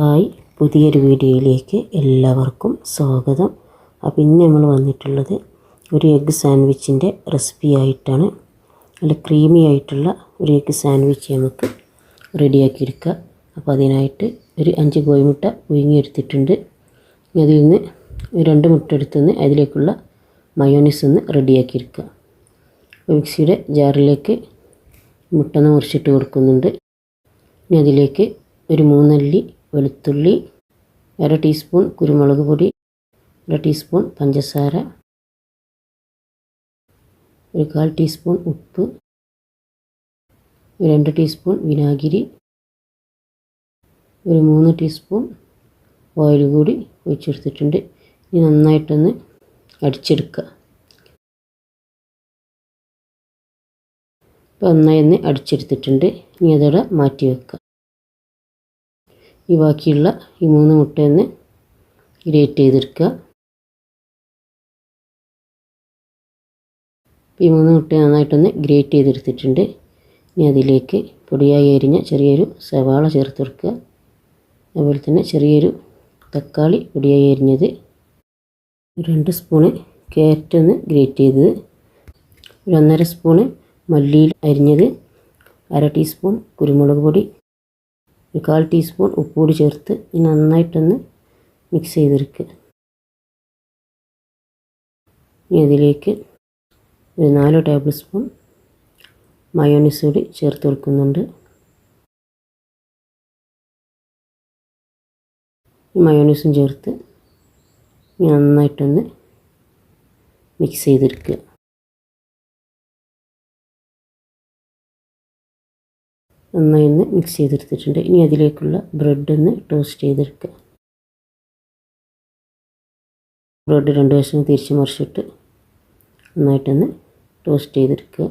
Hi പുതിയൊരു വീഡിയോയിലേക്ക് എല്ലാവർക്കും സ്വാഗതം. അപ്പോൾ ഇന്ന് നമ്മൾ വന്നിട്ടുള്ളത് ഒരു എഗ്ഗ് സാൻഡ്വിച്ചിന്റെ റെസിപ്പി ആയിട്ടാണ്. നല്ല ക്രീമി ആയിട്ടുള്ള ഒരു എഗ്ഗ് സാൻഡ്വിച്ച് നമുക്ക് റെഡിയാക്കിയെടുക്കുക അപ്പോൾ അതിനായിട്ട് ഒരു അഞ്ച് കോഴിമുട്ട പുഴുങ്ങിയെടുത്തിട്ടുണ്ട്. അതിൽ നിന്ന് രണ്ട് മുട്ട എടുത്തുനിന്ന് അതിലേക്കുള്ള മയോണീസ് ഒന്ന് റെഡിയാക്കിയെടുക്കുക മിക്സിയുടെ ജാറിലേക്ക് മുട്ട ഒന്ന് മുറിച്ചിട്ട് കൊടുക്കുന്നുണ്ട്. ഇനി അതിലേക്ക് ഒരു മൂന്നല്ലി വെളുത്തുള്ളി അര ടീസ്പൂൺ കുരുമുളക് പൊടി അര ടീസ്പൂൺ പഞ്ചസാര ഒരു കാൽ ടീസ്പൂൺ ഉപ്പ് രണ്ട് ടീസ്പൂൺ വിനാഗിരി ഒരു മൂന്ന് ടീസ്പൂൺ ഓയിൽ കൂടി ഒഴിച്ചെടുത്തിട്ടുണ്ട്. ഇനി നന്നായിട്ടൊന്ന് അടിച്ചെടുക്കുക. ഇപ്പോൾ നന്നായി ഒന്ന് അടിച്ചെടുത്തിട്ടുണ്ട്. ഇനി അതോടെ മാറ്റി വെക്കുക. ഈ ബാക്കിയുള്ള ഈ മൂന്ന് മുട്ടയൊന്ന് ഗ്രേറ്റ് ചെയ്തെടുക്കുക. ഈ മൂന്ന് മുട്ട നന്നായിട്ടൊന്ന് ഗ്രേറ്റ് ചെയ്തെടുത്തിട്ടുണ്ട്. ഇനി അതിലേക്ക് പൊടിയായി അരിഞ്ഞ ചെറിയൊരു സവാള ചേർത്ത് കൊടുക്കുക. അതുപോലെ തന്നെ ചെറിയൊരു തക്കാളി പൊടിയായി അരിഞ്ഞത് രണ്ട് സ്പൂണ് ക്യാരറ്റ് ഒന്ന് ഗ്രേറ്റ് ചെയ്തത്. ഒരു ഒന്നര സ്പൂണ് മല്ലിയിൽ അരിഞ്ഞത്. അര ടീസ്പൂൺ കുരുമുളക് പൊടി ഒരു കാൽ ടീസ്പൂൺ ഉപ്പ് കൂടി ചേർത്ത് നന്നായിട്ടൊന്ന് മിക്സ് ചെയ്തെടുക്കുക. ഇനി അതിലേക്ക് ഒരു നാല് ടേബിൾ സ്പൂൺ മയോണീസ് കൂടി ചേർത്ത് കൊടുക്കുന്നുണ്ട്. മയോണീസും ചേർത്ത് നന്നായിട്ടൊന്ന് മിക്സ് ചെയ്തെടുക്കുക. നന്നായി ഒന്ന് മിക്സ് ചെയ്തെടുത്തിട്ടുണ്ട്. ഇനി അതിലേക്കുള്ള ബ്രെഡ് ഒന്ന് ടോസ്റ്റ് ചെയ്തെടുക്കുക. ബ്രെഡ് രണ്ട് വശം തിരിച്ച് മറിച്ചിട്ട് നന്നായിട്ടൊന്ന് ടോസ്റ്റ് ചെയ്തെടുക്കുക.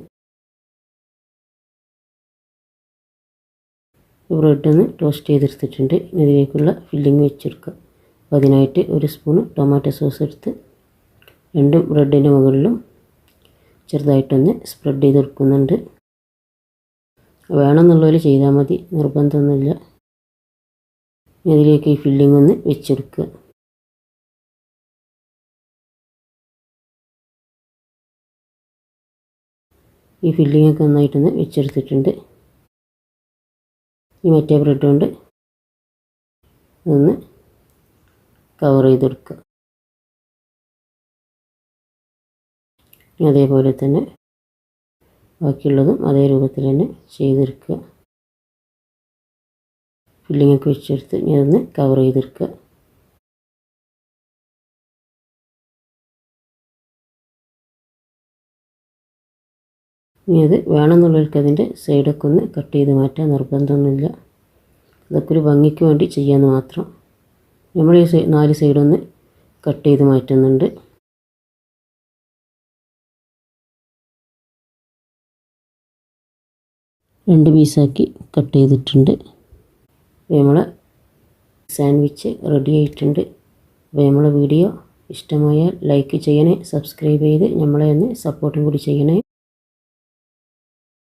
ബ്രെഡ് ഒന്ന് ടോസ്റ്റ് ചെയ്തെടുത്തിട്ടുണ്ട്. ഇനി അതിലേക്കുള്ള ഫില്ലിങ് വെച്ചെടുക്കുക. അപ്പോൾ അതിനായിട്ട് ഒരു സ്പൂണ് ടൊമാറ്റോ സോസ് എടുത്ത് രണ്ട് ബ്രെഡിന്റെ മുകളിലും ചെറുതായിട്ടൊന്ന് സ്പ്രെഡ് ചെയ്ത് കൊടുക്കുന്നുണ്ട് വേണമെന്നുള്ളവർ ചെയ്താൽ മതി. നിർബന്ധമൊന്നുമില്ല. ഇതിലേക്ക് ഈ ഫില്ലിംഗ് ഒന്ന് വെച്ചെടുക്കുക. ഈ ഫില്ലിങ്ങൊക്കെ നന്നായിട്ടൊന്ന് വെച്ചെടുത്തിട്ടുണ്ട്. ഈ മറ്റേ ബ്രെഡ് കൊണ്ട് ഒന്ന് കവർ ചെയ്തെടുക്കുക അതേപോലെ തന്നെ ബാക്കിയുള്ളതും അതേ രൂപത്തിൽ തന്നെ ചെയ്തെടുക്കുക. ഫില്ലിങ്ങൊക്കെ വെച്ചെടുത്ത് ഇനി അതൊന്ന് കവർ ചെയ്തെടുക്കുക. ഇനി അത് വേണമെന്നുള്ളവർക്ക് അതിന്റെ സൈഡൊക്കെ ഒന്ന് കട്ട് ചെയ്ത് മാറ്റാൻ നിർബന്ധമൊന്നുമില്ല. അതൊക്കെ ഒരു ഭംഗിക്ക് വേണ്ടി ചെയ്യാമെന്ന് മാത്രം. നമ്മൾ ഈ നാല് സൈഡൊന്ന് കട്ട് ചെയ്ത് മാറ്റുന്നുണ്ട്. രണ്ട് പീസാക്കി കട്ട് ചെയ്തിട്ടുണ്ട്. നമ്മളെ സാൻഡ്വിച്ച് റെഡി ആയിട്ടുണ്ട്. അപ്പോൾ നമ്മളെ വീഡിയോ ഇഷ്ടമായാൽ ലൈക്ക് ചെയ്യണേ സബ്സ്ക്രൈബ് ചെയ്ത് നമ്മളെ ഒന്ന് സപ്പോർട്ടും കൂടി ചെയ്യണേ.